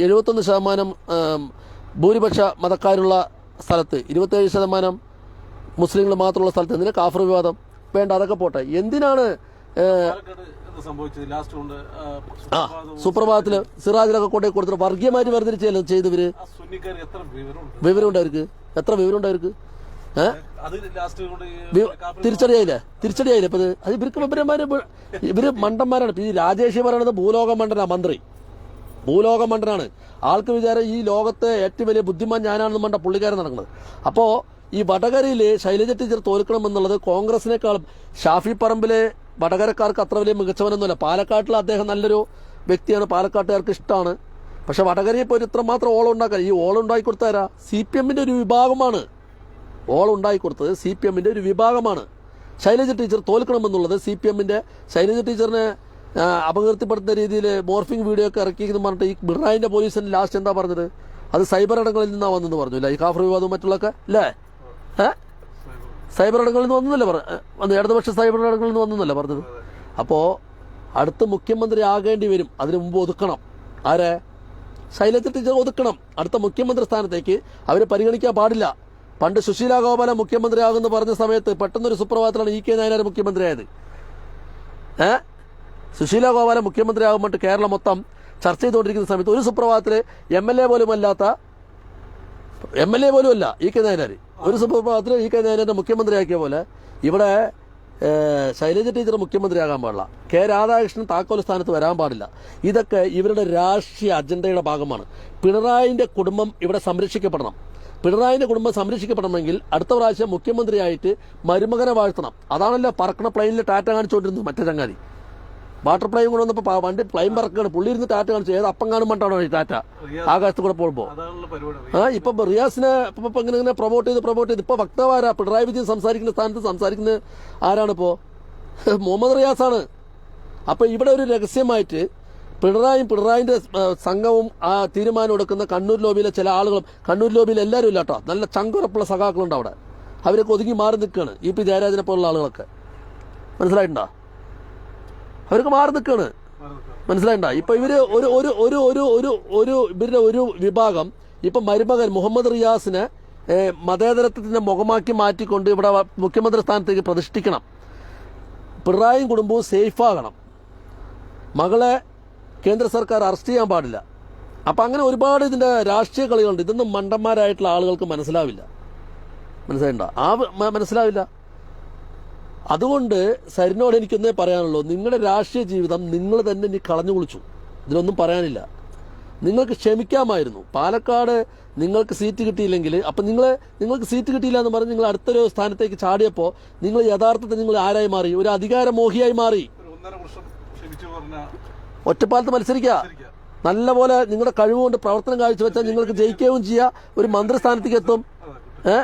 എഴുപത്തൊന്ന് ശതമാനം ഭൂരിപക്ഷ മതക്കാരുള്ള സ്ഥലത്ത് ഇരുപത്തേഴ് ശതമാനം മുസ്ലിങ്ങൾ മാത്രമുള്ള സ്ഥലത്ത് എന്തിനാ കാഫർ വിവാദം? വേണ്ട അതൊക്കെ പോട്ടെ. എന്തിനാണ് ആ, സുപ്രഭാതത്തിൽ സിറാജിലൊക്കെ കൊണ്ടേ കൊടുത്തിട്ട് വർഗീയമായി വേർതിരിച്ചല്ലോ ചെയ്തവര് വിവരമുണ്ട്? അവർക്ക്? എത്ര വിവരമുണ്ട് അവർക്ക്? തിരിച്ചടിയായില്ലേ? തിരിച്ചടിയായില്ലേ ഇപ്പൊ അത് ഇവർക്ക് വിവരന്മാര് ഇവർ മണ്ടന്മാരാണ്. ഈ രാജേഷ് പറയണത് ഭൂലോക മണ്ടനാ മന്ത്രി. ഭൂലോക മണ്ടനാണ്. ആൾക്ക് വിചാരം ഈ ലോകത്തെ ഏറ്റവും വലിയ ബുദ്ധിമാൻ ഞാനാണെന്ന് മണ്ട പുള്ളിക്കാരൻ നടക്കുന്നത്. അപ്പോ ഈ വടകരയിൽ ശൈലജ ടീച്ചർ തോൽക്കണം എന്നുള്ളത് കോൺഗ്രസിനേക്കാളും ഷാഫി പറമ്പിലെ വടകരക്കാർക്ക് അത്ര വലിയ മികച്ചവനൊന്നുമല്ല. പാലക്കാട്ടിൽ അദ്ദേഹം നല്ലൊരു വ്യക്തിയാണ്. പാലക്കാട്ടുകാർക്ക് ഇഷ്ടമാണ്. പക്ഷെ വടകരയെ വടകരയിൽ ഇത്ര ഇത്രമാത്രം ഓളം ഉണ്ടാക്കാൻ ഈ ഓൾ ഉണ്ടാക്കി കൊടുത്താരാ സി പി എമ്മിന്റെ ഒരു വിഭാഗമാണ്. ഓൾ ഉണ്ടായി കൊടുത്തത് സി പി എമ്മിന്റെ ഒരു വിഭാഗമാണ്. ശൈലജ ടീച്ചർ തോൽക്കണമെന്നുള്ളത് സി പി എമ്മിന്റെ ശൈലജ ടീച്ചറിനെ അപകീർത്തിപ്പെടുത്തുന്ന രീതിയിൽ മോർഫിംഗ് വീഡിയോ ഒക്കെ ഇറക്കിയെന്ന് പറഞ്ഞിട്ട് ഈ ബിർണായിന്റെ പോലീസിന് ലാസ്റ്റ് എന്താ പറഞ്ഞത്? അത് സൈബർ ഇടങ്ങളിൽ നിന്നാണ് വന്നെന്ന് പറഞ്ഞു അല്ലേ ഈ കാഫർ വിവാദവും മറ്റുള്ളതൊക്കെ അല്ലേ? ഏ? സൈബർ ഇടങ്ങളിൽ നിന്ന് വന്നതല്ലേ പറഞ്ഞു ഇടതുപക്ഷ സൈബർ ഇടങ്ങളിൽ നിന്ന് വന്നതല്ലേ പറഞ്ഞത്? അപ്പോൾ അടുത്ത മുഖ്യമന്ത്രി ആകേണ്ടി വരും. അതിനു മുമ്പ് ഒതുക്കണം. ആരെ? ശൈലജ ടീച്ചർ ഒതുക്കണം. അടുത്ത മുഖ്യമന്ത്രി സ്ഥാനത്തേക്ക് അവരെ പരിഗണിക്കാൻ പാടില്ല. പണ്ട് സുശീല ഗോപാല മുഖ്യമന്ത്രിയാകുമെന്ന് പറഞ്ഞ സമയത്ത് പെട്ടെന്നൊരു സുപ്രഭാതത്തിലാണ് ഇ കെ നായനാർ മുഖ്യമന്ത്രിയായത്. ഏ? സുശീല ഗോപാല മുഖ്യമന്ത്രിയാകുമ്പോൾ കേരളം മൊത്തം ചർച്ച ചെയ്തുകൊണ്ടിരിക്കുന്ന സമയത്ത് ഒരു സുപ്രഭാതത്തിൽ എം എൽ എ പോലും അല്ലാത്ത എം എൽ എ പോലും അല്ല ഇ കെ നായനാർ ഒരു സംഭവം ഈ കഴിഞ്ഞ മുഖ്യമന്ത്രിയാക്കിയ പോലെ ഇവിടെ ശൈലജ ടീച്ചർ മുഖ്യമന്ത്രിയാകാൻ പാടില്ല. കെ രാധാകൃഷ്ണൻ താക്കോൽ സ്ഥാനത്ത് വരാൻ പാടില്ല. ഇതൊക്കെ ഇവരുടെ രാഷ്ട്രീയ അജണ്ടയുടെ ഭാഗമാണ്. പിണറായിന്റെ കുടുംബം ഇവിടെ സംരക്ഷിക്കപ്പെടണം. പിണറായിന്റെ കുടുംബം സംരക്ഷിക്കപ്പെടണമെങ്കിൽ അടുത്ത പ്രാവശ്യം മുഖ്യമന്ത്രിയായിട്ട് മരുമകനെ വാഴ്ത്തണം. അതാണല്ലോ പറക്കണ പ്ലെയിനിൽ ടാറ്റ കാണിച്ചുകൊണ്ടിരുന്നത് മറ്റേ ചങ്ങാതി. വാട്ടർ പ്ലൈം കൊണ്ട് വന്നപ്പോ വണ്ടി പ്ലൈം പറക്കുകയാണ് പുള്ളി ഇരുന്ന് ടാറ്റ കാണിച്ചു. ഏത് അപ്പം കാണും മട്ടാണോ ഈ ടാറ്റ? ആകാശത്ത് കൂടെ പോകുമ്പോൾ പരിപാടി. ആ ഇപ്പൊ റിയാസിനെ ഇപ്പൊ ഇങ്ങനെ ഇങ്ങനെ പ്രൊമോട്ട് ചെയ്ത് പ്രൊമോട്ട് ചെയ്ത്. ഇപ്പൊ വക്താവാരാ. പിണറായി വിജയൻ സംസാരിക്കുന്ന സ്ഥാനത്ത് സംസാരിക്കുന്നത് ആരാണ് ഇപ്പോ? മുഹമ്മദ് റിയാസാണ്. അപ്പൊ ഇവിടെ ഒരു രഹസ്യമായിട്ട് പിണറായും പിണറായിന്റെ സംഘവും ആ തീരുമാനം എടുക്കുന്ന കണ്ണൂർ ലോബിയിലെ ചില ആളുകളും കണ്ണൂർ ലോബിയിൽ എല്ലാവരും ഇല്ല കേട്ടോ നല്ല ചങ്കുറപ്പുള്ള സഖാക്കളുണ്ട് അവിടെ. അവരൊക്കെ ഒതുങ്ങി മാറി നിൽക്കുകയാണ് ഇ പി ജയരാജനെ പോലുള്ള ആളുകളൊക്കെ. മനസ്സിലായിട്ടുണ്ടോ? അവരൊക്കെ മാറി നിൽക്കുകയാണ് മനസ്സിലായിണ്ട? ഇപ്പൊ ഇവർ ഒരു ഒരു ഒരു ഒരു ഒരു ഒരു ഇവരുടെ ഒരു വിഭാഗം ഇപ്പൊ മരുമകൻ മുഹമ്മദ് റിയാസിനെ മതേതരത്വത്തിന്റെ മുഖമാക്കി മാറ്റിക്കൊണ്ട് ഇവിടെ മുഖ്യമന്ത്രി സ്ഥാനത്തേക്ക് പ്രതിഷ്ഠിക്കണം. പിണറായിയും കുടുംബവും സേഫാകണം. മകളെ കേന്ദ്ര സർക്കാർ അറസ്റ്റ് ചെയ്യാൻ പാടില്ല. അപ്പൊ അങ്ങനെ ഒരുപാട് ഇതിന്റെ രാഷ്ട്രീയ കളികളുണ്ട്. ഇതൊന്നും മണ്ടന്മാരായിട്ടുള്ള ആളുകൾക്ക് മനസ്സിലാവില്ല. മനസ്സിലായിണ്ട? ആ മനസ്സിലാവില്ല. അതുകൊണ്ട് സരിനോട് എനിക്കൊന്നേ പറയാനുള്ളൂ നിങ്ങളുടെ രാഷ്ട്രീയ ജീവിതം നിങ്ങൾ തന്നെ ഇനി കളഞ്ഞു കുളിച്ചു. ഇതിനൊന്നും പറയാനില്ല. നിങ്ങൾക്ക് ക്ഷമിക്കാമായിരുന്നു. പാലക്കാട് നിങ്ങൾക്ക് സീറ്റ് കിട്ടിയില്ലെങ്കിൽ അപ്പം നിങ്ങൾ നിങ്ങൾക്ക് സീറ്റ് കിട്ടിയില്ല എന്ന് പറഞ്ഞ് നിങ്ങൾ അടുത്തൊരു സ്ഥാനത്തേക്ക് ചാടിയപ്പോൾ നിങ്ങൾ യഥാർത്ഥത്തിൽ നിങ്ങൾ ആരായി മാറി? ഒരു അധികാരമോഹിയായി മാറി. ഒറ്റപ്പാലത്ത് മത്സരിക്കുക. നല്ലപോലെ നിങ്ങളുടെ കഴിവുകൊണ്ട് പ്രവർത്തനം കാഴ്ചവെച്ചാൽ നിങ്ങൾക്ക് ജയിക്കുകയും ചെയ്യുക ഒരു മന്ത്രിസ്ഥാനത്തേക്ക് എത്തും.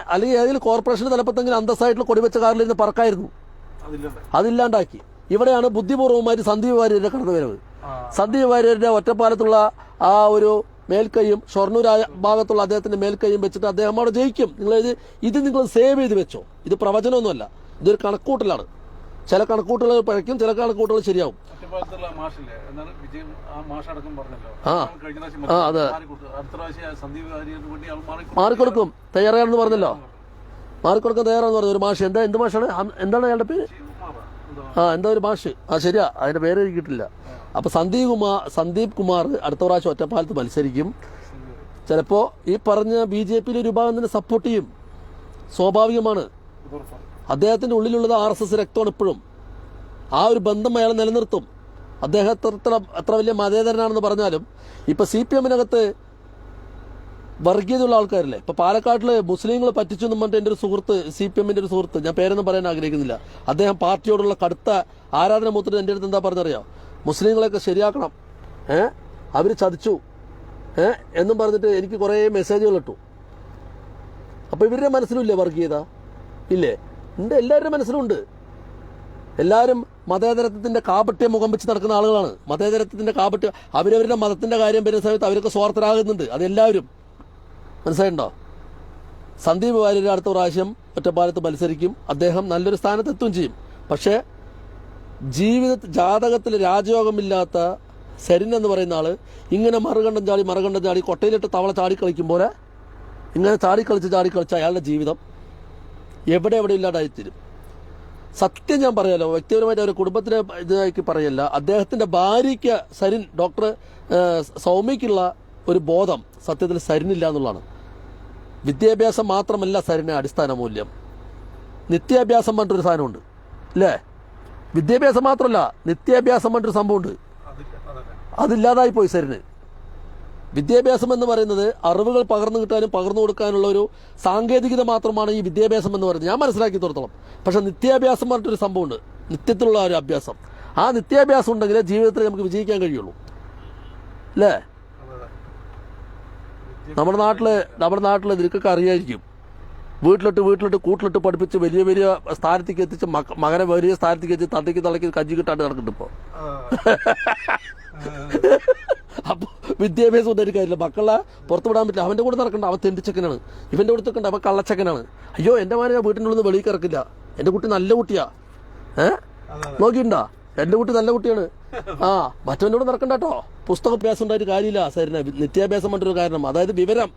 അല്ലെങ്കിൽ ഏതെങ്കിലും കോർപ്പറേഷൻ തലപ്പത്തെങ്കിലും അന്തസ്സായിട്ടുള്ള കൊടിവെച്ച കാറിലിരുന്ന് പറക്കായിരുന്നു. അതില്ലാണ്ടാക്കി. ഇവിടെയാണ് ബുദ്ധിപൂർവമായിട്ട് സന്ദീപ് വാര്യരുടെ കടന്നു വരുന്നത്. സന്ദീപ് വാര്യരുടെ ഒറ്റപ്പാലത്തുള്ള ആ ഒരു മേൽക്കൈയും ഷൊർണൂർ ഭാഗത്തുള്ള അദ്ദേഹത്തിന്റെ മേൽക്കൈയും വെച്ചിട്ട് അദ്ദേഹം അവിടെ ജയിക്കും. നിങ്ങൾ ഇത് ഇത് നിങ്ങൾ സേവ് ചെയ്ത് വെച്ചോ. ഇത് പ്രവചനമൊന്നുമല്ല. ഇതൊരു കണക്കൂട്ടലാണ്. ചില കണക്കൂട്ടുകൾ പഴയ്ക്കും ചില കണക്കൂട്ടുകൾ ശരിയാവും. ആ അതെ. മാറിക്കൊടുക്കും. തയ്യാറാണെന്ന് പറഞ്ഞല്ലോ. മാറിക്കൊടുക്കാൻ തയ്യാറാന്ന് പറഞ്ഞു. ഒരു മാഷ്. എന്താ എന്ത് മാഷാണ്? എന്താണ് അയാളുടെ പേര്? ആ എന്താ ഒരു മാഷ്? ആ ശരിയാ. അതിന്റെ പേര് കിട്ടില്ല അപ്പൊ സന്ദീപ് കുമാർ സന്ദീപ് കുമാർ അടുത്ത പ്രാവശ്യം ഒറ്റപ്പാലത്ത് മത്സരിക്കും. ചിലപ്പോ ഈ പറഞ്ഞ ബി ജെ പിയിലെ വിഭാഗം തന്നെ സപ്പോർട്ട് ചെയ്യും. സ്വാഭാവികമാണ്. അദ്ദേഹത്തിന്റെ ഉള്ളിലുള്ളത് ആർ എസ് എസ് രക്തമാണ് ഇപ്പോഴും. ആ ഒരു ബന്ധം അയാൾ നിലനിർത്തും. അദ്ദേഹം അത്ര വലിയ മതേതരനാണെന്ന് പറഞ്ഞാലും ഇപ്പൊ സി പി എമ്മിനകത്ത് വർഗീയതയുള്ള ആൾക്കാരില്ലേ? ഇപ്പൊ പാലക്കാട്ടിൽ മുസ്ലിങ്ങൾ പറ്റിച്ചു എന്ന് പറഞ്ഞിട്ട് എന്റെ ഒരു സുഹൃത്ത് സി പി എമ്മിന്റെ ഒരു സുഹൃത്ത് ഞാൻ പേരൊന്നും പറയാൻ ആഗ്രഹിക്കുന്നില്ല. അദ്ദേഹം പാർട്ടിയോടുള്ള കടുത്ത ആരാധന മൂത്തിട്ട് എന്റെ അടുത്ത് എന്താ പറഞ്ഞറിയോ? മുസ്ലിങ്ങളെയൊക്കെ ശരിയാക്കണം. ഏ? അവർ ചതിച്ചു. ഏ? എന്നും പറഞ്ഞിട്ട് എനിക്ക് കുറേ മെസ്സേജുകൾ ഇട്ടു. അപ്പൊ ഇവരുടെ മനസ്സിലുമില്ലേ വർഗീയത? ഇല്ലേ? ഉണ്ട്. എല്ലാവരുടെ മനസ്സിലുണ്ട് എല്ലാവരും മതേതരത്വത്തിന്റെ കാപട്യം മുഖം വെച്ച് നടക്കുന്ന ആളുകളാണ്. മതേതരത്വത്തിന്റെ കാപട്യം അവരവരുടെ മതത്തിന്റെ കാര്യം വരുന്ന സമയത്ത് അവരൊക്കെ സ്വാർത്ഥരാകുന്നുണ്ട്. അതെല്ലാവരും മനസ്സിലായിട്ടുണ്ടോ സന്ദീപ് വാര്യർ അടുത്ത പ്രാവശ്യം ഒറ്റപ്പാലത്ത് മത്സരിക്കും. അദ്ദേഹം നല്ലൊരു സ്ഥാനത്തെത്തുകയും ചെയ്യും. പക്ഷേ ജീവിത ജാതകത്തിൽ രാജയോഗമില്ലാത്ത സരിൻ എന്ന് പറയുന്ന ആൾ ഇങ്ങനെ മറുകണ്ടം ചാടി മറുകണ്ടം ചാടി കൊട്ടയിലിട്ട് തവള ചാടി പോലെ ഇങ്ങനെ ചാടിക്കളിച്ച് ചാടിക്കളിച്ച് അയാളുടെ ജീവിതം എവിടെ എവിടെ ഇല്ലാതായിത്തീരും. സത്യം ഞാൻ പറയാലോ വ്യക്തിപരമായിട്ട് അവരുടെ കുടുംബത്തിനെ ഇതാക്കി പറയല്ല. അദ്ദേഹത്തിന്റെ ഭാര്യയ്ക്ക് സരിൻ ഡോക്ടർ സൗമ്യക്കുള്ള ഒരു ബോധം സത്യത്തിൽ സരിനില്ല എന്നുള്ളതാണ്. വിദ്യാഭ്യാസം മാത്രമല്ല സരിന് അടിസ്ഥാന മൂല്യം. നിത്യാഭ്യാസം പറഞ്ഞിട്ടൊരു സാധനമുണ്ട്. അല്ലേ വിദ്യാഭ്യാസം മാത്രമല്ല നിത്യാഭ്യാസം പറഞ്ഞിട്ടൊരു സംഭവമുണ്ട്. അതില്ലാതായി പോയി സരിന്. വിദ്യാഭ്യാസം എന്ന് പറയുന്നത് അറിവുകൾ പകർന്നു കിട്ടാനും പകർന്നു കൊടുക്കാനുള്ള ഒരു സാങ്കേതികത മാത്രമാണ് ഈ വിദ്യാഭ്യാസം എന്ന് പറയുന്നത്. ഞാൻ മനസ്സിലാക്കി തോർത്തോളം പക്ഷെ നിത്യാഭ്യാസം പറഞ്ഞിട്ടൊരു സംഭവമുണ്ട്. നിത്യത്തിലുള്ള ഒരു അഭ്യാസം. ആ നിത്യാഭ്യാസം ഉണ്ടെങ്കിലേ ജീവിതത്തിൽ നമുക്ക് വിജയിക്കാൻ കഴിയുള്ളൂ. അല്ലേ നമ്മുടെ നാട്ടിൽ നമ്മുടെ നാട്ടിൽ നിനക്കൊക്കെ അറിയായിരിക്കും. വീട്ടിലിട്ട് വീട്ടിലിട്ട് കൂട്ടിലിട്ട് പഠിപ്പിച്ച് വലിയ വലിയ സ്ഥാനത്തേക്ക് എത്തിച്ച് മക- മകനെ വലിയ സ്ഥാനത്തേക്ക് എത്തിച്ച് തട്ടിക്ക് തളക്കി കഞ്ചി കിട്ടാണ്ട് നടക്കുന്നുണ്ട് ഇപ്പോൾ അപ്പൊ അപ്പോൾ വിദ്യാഭ്യാസം ഒന്നും ഒരു കാര്യമില്ല. മക്കളെ പുറത്ത് വിടാൻ പറ്റില്ല. അവന്റെ കൂടെ നടക്കണ്ട. അവൻ തെണ്ടിച്ചക്കനാണ് ഇവന്റെ കൂടെ നിൽക്കണ്ട. അവൻ കള്ളച്ചക്കനാണ് അയ്യോ എന്റെ മാനെ ഞാൻ വീട്ടിന്റെ ഉള്ളിൽ നിന്ന് വെളിയിൽ കിടക്കില്ല എന്റെ കുട്ടി നല്ല കുട്ടിയാ. ഏഹ്. നോക്കിയിട്ടുണ്ടാ? എന്റെ കുട്ടി നല്ല കുട്ടിയാണ്. ആ മറ്റവനോട് നടക്കണ്ട കേട്ടോ. പുസ്തക അഭ്യാസം ഉണ്ടായിട്ട് കാര്യമില്ല സാറിന് നിത്യാഭ്യാസം കൊണ്ടൊരു കാരണം. അതായത് വിവരം.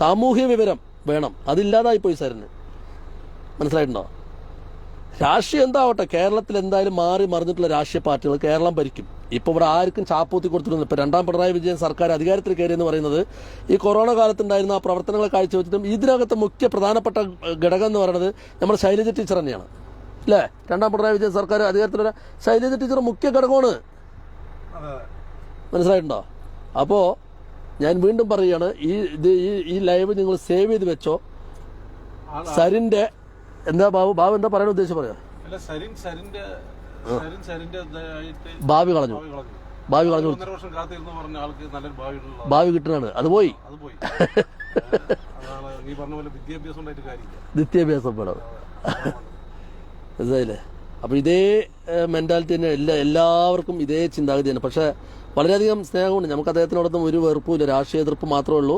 സാമൂഹ്യ വിവരം വേണം. അതില്ലാതായി പോയി സാറിന് മനസ്സിലായിട്ടുണ്ടോ? രാഷ്ട്രീയം എന്താവട്ടെ? കേരളത്തിൽ എന്തായാലും മാറി മറിഞ്ഞിട്ടുള്ള രാഷ്ട്രീയ പാർട്ടികൾ കേരളം ഭരിക്കും. ഇപ്പൊ ഇവിടെ ആർക്കും ചാപ്പൂത്തി കൊടുത്തിരുന്നു ഇപ്പൊ രണ്ടാം പിണറായി വിജയൻ സർക്കാർ അധികാരത്തിൽ കയറി എന്ന് പറയുന്നത് ഈ കൊറോണ കാലത്തുണ്ടായിരുന്ന ആ പ്രവർത്തനങ്ങൾ കാഴ്ചവെച്ചിട്ടും ഇതിനകത്ത് മുഖ്യ പ്രധാനപ്പെട്ട ഘടകം എന്ന് പറയുന്നത് നമ്മുടെ ശൈലജ ടീച്ചർ തന്നെയാണ്. അല്ലേ രണ്ടാം പിണറായി വിജയൻ സർക്കാർ അധികാരത്തിലുള്ള ശൈലജ ടീച്ചർ മുഖ്യ ഘടകമാണ്. മനസ്സിലായിട്ടുണ്ടോ? അപ്പോൾ ഞാൻ വീണ്ടും പറയുകയാണ് ഈ ഇത് ഈ ഈ ലൈവ് നിങ്ങൾ സേവ് ചെയ്ത് വെച്ചോ. സരിന്റെ സരിന്റെ എന്താ ബാബു? ബാബു എന്താ പറയാൻ ഉദ്ദേശിച്ച് പറയാ. ഭാവി കളഞ്ഞു. ഭാവി കളഞ്ഞു. ഭാവി കിട്ടുന്നതാണ്. അത് പോയി. വിദ്യാഭ്യാസം വേണം. മനസ്സിലായില്ലേ അപ്പോൾ ഇതേ മെന്റാലിറ്റി തന്നെ എല്ലാ എല്ലാവർക്കും ഇതേ ചിന്താഗതി തന്നെ പക്ഷേ വളരെയധികം സ്നേഹമുണ്ട്. നമുക്ക് അദ്ദേഹത്തിനോടൊന്നും ഒരു വെറുപ്പുമില്ല. രാഷ്ട്രീയ എതിർപ്പ് മാത്രമേ ഉള്ളൂ.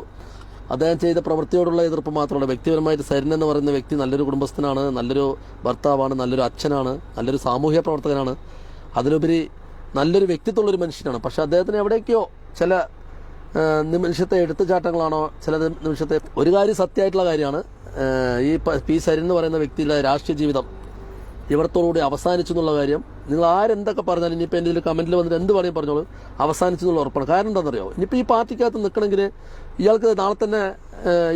അദ്ദേഹം ചെയ്ത പ്രവൃത്തിയോടുള്ള എതിർപ്പ് മാത്രമേ ഉള്ളൂ. വ്യക്തിപരമായിട്ട് സരിൻ എന്ന് പറയുന്ന വ്യക്തി നല്ലൊരു കുടുംബസ്ഥനാണ് നല്ലൊരു ഭർത്താവാണ് നല്ലൊരു അച്ഛനാണ് നല്ലൊരു സാമൂഹ്യ പ്രവർത്തകനാണ്. അതിലുപരി നല്ലൊരു വ്യക്തിത്വമുള്ളൊരു മനുഷ്യനാണ്. പക്ഷെ അദ്ദേഹത്തിന് എവിടേക്കോ ചില നിമിഷത്തെ എടുത്തുചാട്ടങ്ങളാണോ ചില നിമിഷത്തെ ഒരു കാര്യം സത്യമായിട്ടുള്ള കാര്യമാണ്. ഈ പി സരിൻ എന്ന് പറയുന്ന വ്യക്തിയുടെ രാഷ്ട്രീയ ജീവിതം. ഇവിടത്തോടുകൂടി അവസാനിച്ചു എന്നുള്ള കാര്യം നിങ്ങൾ ആരെന്തൊക്കെ പറഞ്ഞാലും ഇനിയിപ്പോൾ എന്റെ ഇതിൽ കമന്റിൽ വന്നിട്ട് എന്ത് വേണമെങ്കിൽ പറഞ്ഞോളൂ. അവസാനിച്ചു എന്നുള്ള ഉറപ്പാണ്. കാരണം എന്താണെന്നറിയോ? ഇനിയിപ്പോൾ ഈ പാർട്ടിക്കകത്ത് നിൽക്കണമെങ്കിൽ ഇയാൾക്ക് നാളെ തന്നെ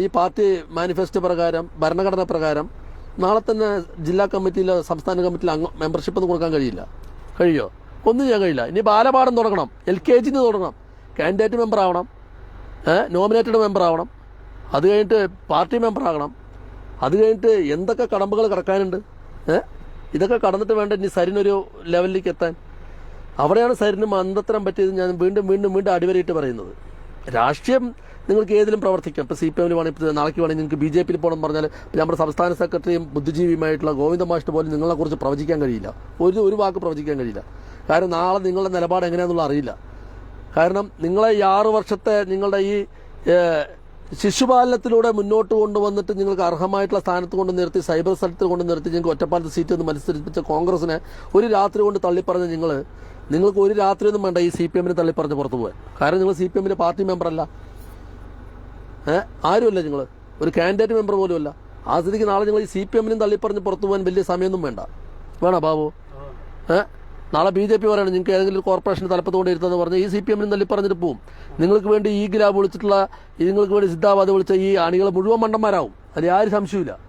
ഈ പാർട്ടി മാനിഫെസ്റ്റോ പ്രകാരം ഭരണഘടന പ്രകാരം നാളെ തന്നെ ജില്ലാ കമ്മിറ്റിയിലോ സംസ്ഥാന കമ്മിറ്റിയിലോ അംഗ മെമ്പർഷിപ്പ് ഒന്നും കൊടുക്കാൻ കഴിയില്ല. കഴിയോ? ഒന്നും ചെയ്യാൻ കഴിയില്ല. ഇനി ബാലപാഠം തുടങ്ങണം. എൽ കെ ജിന്ന് തുടങ്ങണം. കാൻഡിഡേറ്റ് മെമ്പർ ആവണം. നോമിനേറ്റഡ് മെമ്പർ ആവണം. അത് കഴിഞ്ഞിട്ട് പാർട്ടി മെമ്പർ ആകണം. അത് കഴിഞ്ഞിട്ട് എന്തൊക്കെ കടമ്പകൾ കിടക്കാനുണ്ട്? ഏ ഇതൊക്കെ കടന്നിട്ട് വേണ്ട ഇനി സരിനൊരു ലെവലിലേക്ക് എത്താൻ. അവിടെയാണ് സരിന് മന്ദത്തരം പറ്റിയത് ഞാൻ വീണ്ടും വീണ്ടും വീണ്ടും അടിവരയിട്ട് പറയുന്നത്. രാഷ്ട്രീയം നിങ്ങൾക്ക് ഏതിലും പ്രവർത്തിക്കാം. ഇപ്പോൾ സി പി എമ്മിൽ വേണമെങ്കിൽ നാളേക്ക് വേണമെങ്കിൽ നിങ്ങൾക്ക് ബി ജെ പിയിൽ പോകണം പറഞ്ഞാൽ നമ്മുടെ സംസ്ഥാന സെക്രട്ടറിയും ബുദ്ധിജീവിയുമായിട്ടുള്ള ഗോവിന്ദ മാഷ്ട പോലും നിങ്ങളെക്കുറിച്ച് പ്രവചിക്കാൻ കഴിയില്ല. ഒരു ഒരു വാക്ക് പ്രവചിക്കാൻ കഴിയില്ല. കാരണം നാളെ നിങ്ങളുടെ നിലപാട് എങ്ങനെയാണെന്നുള്ള അറിയില്ല. കാരണം നിങ്ങളെ ഈ ആറു വർഷത്തെ നിങ്ങളുടെ ഈ ശിശുപാലനത്തിലൂടെ മുന്നോട്ട് കൊണ്ടുവന്നിട്ട് നിങ്ങൾക്ക് അർഹമായിട്ടുള്ള സ്ഥാനത്ത് കൊണ്ട് നിർത്തി സൈബർ സ്ഥലത്ത് കൊണ്ട് നിർത്തി നിങ്ങൾക്ക് ഒറ്റപ്പാലത്ത് സീറ്റ് ഒന്ന് മത്സരിപ്പിച്ച കോൺഗ്രസിനെ ഒരു രാത്രി കൊണ്ട് തള്ളിപ്പറഞ്ഞ നിങ്ങൾ നിങ്ങൾക്ക് ഒരു രാത്രി ഒന്നും വേണ്ട ഈ സി പി എമ്മിനെ തള്ളിപ്പറഞ്ഞ് പുറത്തു പോകാൻ കാരണം നിങ്ങൾ സി പി എമ്മിന്റെ പാർട്ടി മെമ്പറല്ല. ഏഹ് ആരുമല്ല നിങ്ങൾ ഒരു കാൻഡിഡേറ്റ് മെമ്പർ പോലുമല്ല. ആ സ്ഥിതിക്ക് നാളെ നിങ്ങൾ ഈ സി പി എമ്മിനും തള്ളിപ്പറഞ്ഞ് പുറത്തു പോകാൻ വലിയ സമയമൊന്നും വേണ്ട. വേണോ ബാബു? ഏഹ് നാളെ ബി ജെ പി പറയണം നിങ്ങൾക്ക് ഏതെങ്കിലും ഒരു കോർപ്പറേഷന് തലപ്പത്ത് കൊണ്ട് ഇരുത്തെന്ന് പറഞ്ഞ് ഈ സി പി എമ്മിനും തള്ളി പറഞ്ഞിട്ട് പോവും. നിങ്ങൾക്ക് വേണ്ടി ഈ ഗ്രാബ് വിളിച്ചിട്ടുള്ള നിങ്ങൾക്ക് വേണ്ടി സിദ്ധാബാദ് വിളിച്ച ഈ അണികൾ മുഴുവൻ മണ്ടന്മാരാവും. അതിൽ ആരും സംശയമില്ല